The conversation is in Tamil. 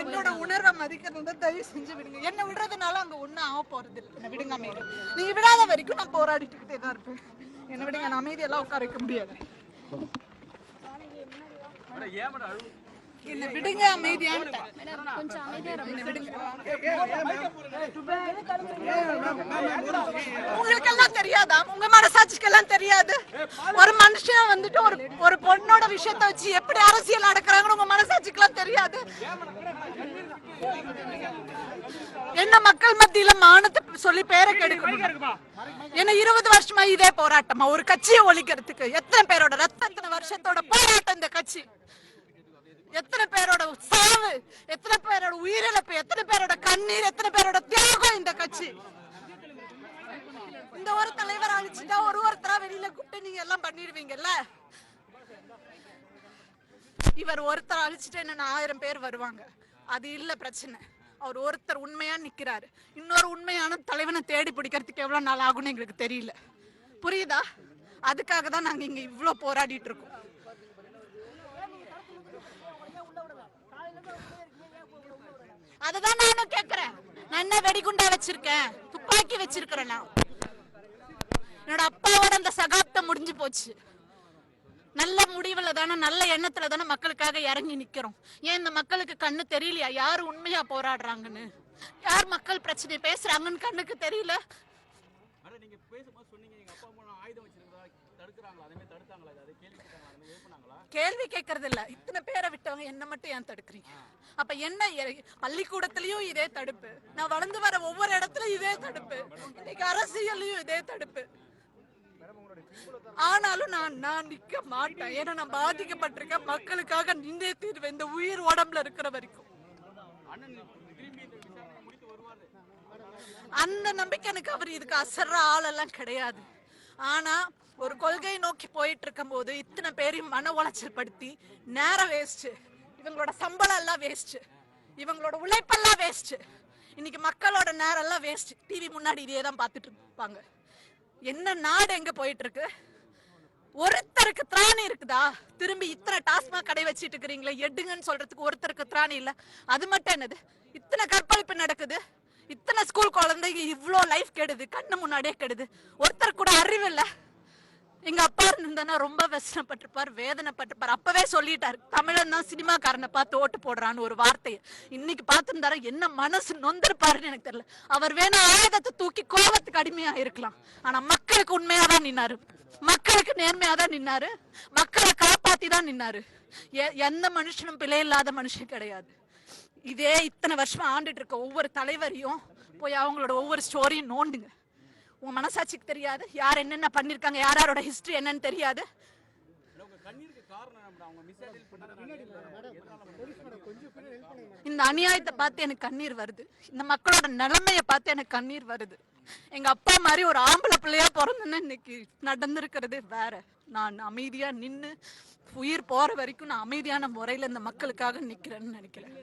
என்னோட உணர்வை மதிக்கிறது தயவு செஞ்சு விடுங்க என்ன விடுறதுனால அங்க ஒண்ணும் ஆக போறது இல்லை என்ன விடுங்க அமைதி நீங்க விடாத வரைக்கும் நான் போராடிட்டுக்கிட்டே தான் இருப்பேன் என்ன விடுங்க நான் அமைதியெல்லாம் உட்கார வைக்க முடியாது என்ன விடுங்க அமைதியான்ட்டேன் மேடம் கொஞ்சம் விடுங்க உங்களுக்கெல்லாம் தெரியாதா உங்க மனசாட்சிக்கெல்லாம் தெரியாது ஒரு மனுஷன் வந்துட்டு ஒரு ஒரு பொண்ணோட விஷயத்த வச்சு அரசியல் நடக்கிறாங்க உங்க மனசாட்சிக்கெல்லாம் தெரியாது. என்ன மக்கள் மத்தியில மானத்தை சொல்லி பேரை கெடுக்கணும்? என்ன இருபது வருஷமா இதே போராட்டமா? ஒரு கட்சியை ஒழிக்கிறதுக்கு எத்தனை பேரோட ரத்தம் எத்தனை வருஷத்தோட போராட்டம் இந்த கட்சி? எத்தனை பேரோட சாவு எத்தனை பேரோட உயிரிழப்பு எத்தனை பேரோட கண்ணீர் எத்தனை பேரோட தியாகம் இந்த கட்சி? இந்த ஒரு தலைவர் அழிச்சுட்டா ஒரு ஒருத்தரா வெளியில கூப்பிட்டு நீங்க எல்லாம் பண்ணிடுவீங்கல்ல? இவர் ஒருத்தர் அழிச்சிட்டு என்ன ஆயிரம் பேர் வருவாங்க. அது இல்ல பிரச்சனை. அவர் ஒருத்தர் உண்மையா நிக்கிறாரு. இன்னொரு உண்மையான தலைவனை தேடி பிடிக்கிறதுக்கு எவ்வளவு நாள் ஆகும்னு எங்களுக்கு தெரியல. புரியுதா? அதுக்காக தான் நாங்க இங்க இவ்வளோ போராடிட்டு இருக்கோம். அதுதான் நானும் கேக்குறேன். நான் என்ன வெடிகுண்டா வச்சிருக்கேன்? துப்பாக்கி வச்சிருக்கிறேன் நான். என்னோட அப்பாவோட அந்த சகாப்தம் முடிஞ்சு போச்சு. நல்ல முடிவுல தானே நல்ல எண்ணத்துல தானே மக்களுக்காக இறங்கி நிக்கிறோம். ஏன் இந்த மக்களுக்கு கண்ணு தெரியலையா? யாரு உண்மையா போராடுறாங்கன்னு? யார் மக்கள் பிரச்சனை பேசுறாங்கன்னு கண்ணுக்கு தெரியல? கேள்வி கேட்கறது இல்ல இத்தனை பேரை விட்டவங்க என்ன மட்டும் ஏன் தடுக்கிறீங்க? அப்ப என்ன பள்ளிக்கூடத்திலயும் இதே தடுப்பு. நான் வளர்ந்து வர ஒவ்வொரு இடத்துலயும் இதே தடுப்பு. இன்னைக்கு அரசியல்லையும் இதே தடுப்பு. ஆனாலும் நான் நான் நிக்க மாட்டேன். ஏன்னா நான் பாதிக்கப்பட்டிருக்கேன். மக்களுக்காக நின்றே தீர்வேன். இந்த உயிர் உடம்புல இருக்கிற வரைக்கும். அந்த நம்பிக்கை எனக்கு அவர் இதுக்கு அசர்ற ஆளெல்லாம் கிடையாது. ஆனா ஒரு கொள்கையை நோக்கி போயிட்டு இருக்கும் போது இத்தனை பேரையும் மன உளைச்சல் படுத்தி நேரம் வேஸ்ட் இவங்களோட சம்பளம் எல்லாம் வேஸ்ட் இவங்களோட உழைப்பெல்லாம் வேஸ்ட் இன்னைக்கு மக்களோட நேரம் எல்லாம் வேஸ்ட் டிவி முன்னாடி இதே தான் பார்த்துட்டு இருப்பாங்க. என்ன நாடு எங்க போயிட்டு இருக்கு ஒருத்தருக்கு திராணி இருக்குதா? திரும்பி இத்தனை டாஸ்மாக் கடை வச்சிட்டு இருக்கிறீங்களே எடுங்கன்னு சொல்றதுக்கு ஒருத்தருக்கு திராணி இல்ல. அது மட்டும் என்னது? இத்தனை கற்பழிப்பு நடக்குது. இத்தனை ஸ்கூல் குழந்தைங்க இவ்வளோ லைஃப் கெடுது கண்ணு முன்னாடியே கெடுது. ஒருத்தர் கூட அறிவு இல்லை. எங்க அப்பா இருந்தா ரொம்ப வெசனப்பட்டிருப்பார் வேதனைப்பட்டிருப்பார். அப்பவே சொல்லிட்டாரு. தமிழன் தான் சினிமாக்காரனை பார்த்து ஓட்டு போடுறான்னு ஒரு வார்த்தையை. இன்னைக்கு பார்த்திருந்தாரு என்ன மனசு நொந்திருப்பாருன்னு எனக்கு தெரியல. அவர் வேணா ஆயுதத்தை தூக்கி கோபத்துக்கு அடிமையா இருக்கலாம் ஆனா மக்களுக்கு உண்மையா தான் நின்னாரு. மக்களுக்கு நேர்மையா தான் நின்னாரு. மக்களை காப்பாத்தி தான் நின்னாரு. எ- எந்த மனுஷனும் பிழை இல்லாத மனுஷன் கிடையாது. இதே இத்தனை வருஷமா ஆண்டுட்டு இருக்க ஒவ்வொரு தலைவரையும் போய் அவங்களோட ஒவ்வொரு ஸ்டோரியும் நோண்டுங்க. உன் மனசாட்சிக்கு தெரியாது. யார் என்னென்ன பண்ணிருக்காங்க யார் யாரோட ஹிஸ்டரி என்னன்னு தெரியாது. இந்த அநியாயத்தை பார்த்து எனக்கு கண்ணீர் வருது. இந்த மக்களோட நிலைமையை பார்த்து எனக்கு கண்ணீர் வருது. எங்க அப்பா மாதிரி ஒரு ஆம்பளை பிள்ளையா பிறந்தேன்னு இன்னைக்கு நடந்திருக்கிறது வேற. நான் அமைதியா நின்னு உயிர் போற வரைக்கும் நான் அமைதியான முறையில இந்த மக்களுக்காக நிக்கிறேன்னு நினைக்கிறேன்.